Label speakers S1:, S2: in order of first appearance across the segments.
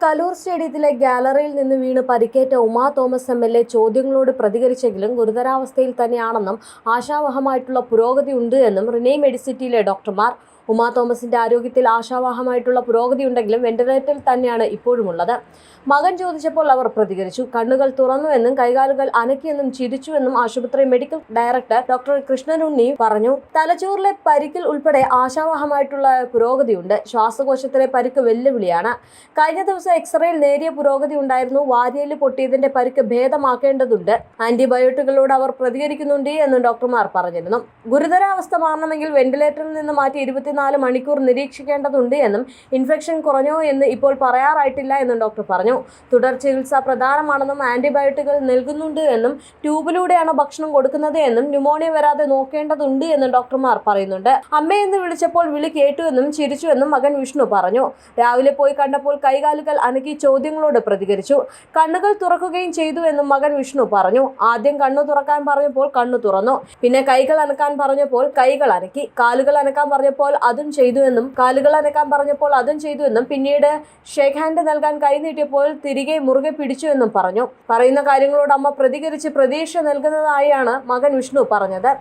S1: കലൂർ സ്റ്റേഡിയത്തിലെ ഗാലറിയിൽ നിന്ന് വീണ് പരിക്കേറ്റ Uma Thomas M L A ചോദ്യങ്ങളോട് പ്രതികരിച്ചെങ്കിലും ഗുരുതരാവസ്ഥയിൽ തന്നെയാണെന്നും ആശാവഹമായിട്ടുള്ള പുരോഗതി ഉണ്ട് എന്നും റിനെ മെഡിസിറ്റിയിലെ ഡോക്ടർമാർ. ഉമാ തോമസിന്റെ ആരോഗ്യത്തിൽ ആശാവഹമായിട്ടുള്ള പുരോഗതി ഉണ്ടെങ്കിലും വെന്റിലേറ്ററിൽ തന്നെയാണ് ഇപ്പോഴുമുള്ളത്. മകൻ ചോദിച്ചപ്പോൾ അവർ പ്രതികരിച്ചു. കണ്ണുകൾ തുറന്നുവെന്നും കൈകാലുകൾ അനക്കിയെന്നും ചിരിച്ചുവെന്നും ആശുപത്രി മെഡിക്കൽ ഡയറക്ടർ ഡോക്ടർ കൃഷ്ണനുണ്ണി പറഞ്ഞു. തലച്ചോറിലെ പരിക്കിൽ ഉൾപ്പെടെ ആശാവഹമായിട്ടുള്ള പുരോഗതിയുണ്ട്. ശ്വാസകോശത്തിലെ പരിക്ക് വെല്ലുവിളിയാണ്. കഴിഞ്ഞ ദിവസം എക്സ്റേയിൽ നേരിയ പുരോഗതി ഉണ്ടായിരുന്നു. വാര്യയിൽ പൊട്ടിയതിന്റെ പരിക്ക് ഭേദമാക്കേണ്ടതുണ്ട്. ആന്റിബയോട്ടിക്കുകളോട് അവർ പ്രതികരിക്കുന്നുണ്ട് എന്നും ഡോക്ടർമാർ പറഞ്ഞിരുന്നു. ഗുരുതരാവസ്ഥ മാറണമെങ്കിൽ വെന്റിലേറ്ററിൽ നിന്ന് മാറ്റി ഇരുപത്തിനാല് മണിക്കൂർ നിരീക്ഷിക്കേണ്ടതുണ്ട് എന്നും ഇൻഫെക്ഷൻ കുറഞ്ഞോ എന്ന് ഇപ്പോൾ പറയാറായിട്ടില്ല എന്നും ഡോക്ടർ പറഞ്ഞു. തുടർ ചികിത്സ പ്രധാനമാണെന്നും ആന്റിബയോട്ടിക്കുകൾ നൽകുന്നുണ്ട് എന്നും ട്യൂബിലൂടെയാണ് ഭക്ഷണം കൊടുക്കുന്നത് എന്നും ന്യൂമോണിയ വരാതെ നോക്കേണ്ടതുണ്ട് എന്നും ഡോക്ടർമാർ പറയുന്നുണ്ട്. അമ്മയെന്ന് വിളിച്ചപ്പോൾ വിളി കേട്ടു എന്നും ചിരിച്ചു എന്നും മകൻ വിഷ്ണു പറഞ്ഞു. രാവിലെ പോയി കണ്ടപ്പോൾ കൈകാലുകൾ അനക്കി ചോദ്യങ്ങളോട് പ്രതികരിച്ചു. കണ്ണുകൾ തുറക്കുകയും ചെയ്തു എന്ന് മകൻ വിഷ്ണു പറഞ്ഞു. ആദ്യം കണ്ണു തുറക്കാൻ പറഞ്ഞപ്പോൾ കണ്ണു തുറന്നു. പിന്നെ കൈകൾ അനക്കാൻ പറഞ്ഞപ്പോൾ കൈകൾ അനക്കി. കാലുകൾ അനക്കാൻ പറഞ്ഞപ്പോൾ അതും ചെയ്തു എന്നും കാലുകൾ അനക്കാൻ പറഞ്ഞപ്പോൾ അതും ചെയ്തു എന്നും പിന്നീട് ഷേക്ക് ഹാൻഡ് നൽകാൻ കൈ നീട്ടിയപ്പോൾ തിരികെ മുറുകെ പിടിച്ചു എന്നും പറഞ്ഞു. പറയുന്ന കാര്യങ്ങളോട് അമ്മ പ്രതികരിച്ച് പ്രതീക്ഷ നൽകുന്നതായാണ് മകൻ വിഷ്ണു പറഞ്ഞത്.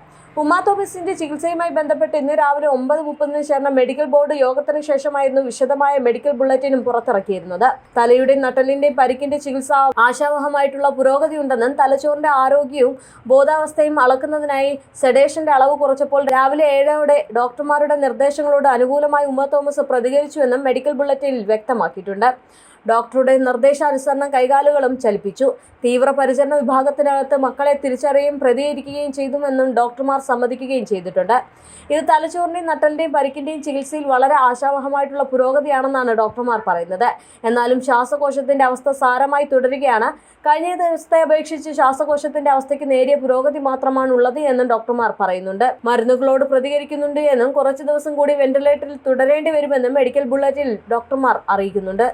S1: ഉമാ തോമസിന്റെ ചികിത്സയുമായി ബന്ധപ്പെട്ട് ഇന്ന് രാവിലെ ഒമ്പത് മുപ്പതിന് ചേർന്ന മെഡിക്കൽ ബോർഡ് യോഗത്തിന് ശേഷമായിരുന്നു വിശദമായ മെഡിക്കൽ ബുള്ളറ്റിനും പുറത്തിറക്കിയിരുന്നത്. തലയുടെയും നട്ടലിന്റെയും പരിക്കിന്റെ ചികിത്സ ആശാവഹമായിട്ടുള്ള പുരോഗതി ഉണ്ടെന്നും തലച്ചോറിന്റെ ആരോഗ്യവും ബോധാവസ്ഥയും അളക്കുന്നതിനായി സെഡേഷന്റെ അളവ് കുറച്ചപ്പോൾ രാവിലെ ഏഴോടെ ഡോക്ടർമാരുടെ നിർദ്ദേശങ്ങളോട് അനുകൂലമായി ഉമ്മ തോമസ് പ്രതികരിച്ചുവെന്നും മെഡിക്കൽ ബുള്ളറ്റിനിൽ വ്യക്തമാക്കിയിട്ടുണ്ട്. ഡോക്ടറുടെ നിർദ്ദേശാനുസരണം കൈകാലുകളും ചലിപ്പിച്ചു. തീവ്രപരിചരണ വിഭാഗത്തിനകത്ത് മക്കളെ തിരിച്ചറിയുകയും പ്രതികരിക്കുകയും ചെയ്തുവെന്നും ഡോക്ടർമാർ സമ്മതിക്കുകയും ചെയ്തിട്ടുണ്ട്. ഇത് തലച്ചോറിന്റെയും നട്ടലിന്റെയും പരിക്കിന്റെയും ചികിത്സയിൽ വളരെ ആശാവഹമായിട്ടുള്ള പുരോഗതിയാണെന്നാണ് ഡോക്ടർമാർ പറയുന്നത്. എന്നാലും ശ്വാസകോശത്തിന്റെ അവസ്ഥ സാരമായി തുടരുകയാണ്. കഴിഞ്ഞ ദിവസത്തെ അപേക്ഷിച്ച് ശ്വാസകോശത്തിന്റെ അവസ്ഥയ്ക്ക് നേരിയ പുരോഗതി മാത്രമാണ് ഉള്ളത് എന്നും ഡോക്ടർമാർ പറയുന്നുണ്ട്. മരുന്നുകളോട് പ്രതികരിക്കുന്നുണ്ട് എന്നും കുറച്ചു ദിവസം കൂടി വെന്റിലേറ്ററിൽ തുടരേണ്ടി വരുമെന്നും മെഡിക്കൽ ബുള്ളറ്റിൽ ഡോക്ടർമാർ അറിയിക്കുന്നുണ്ട്.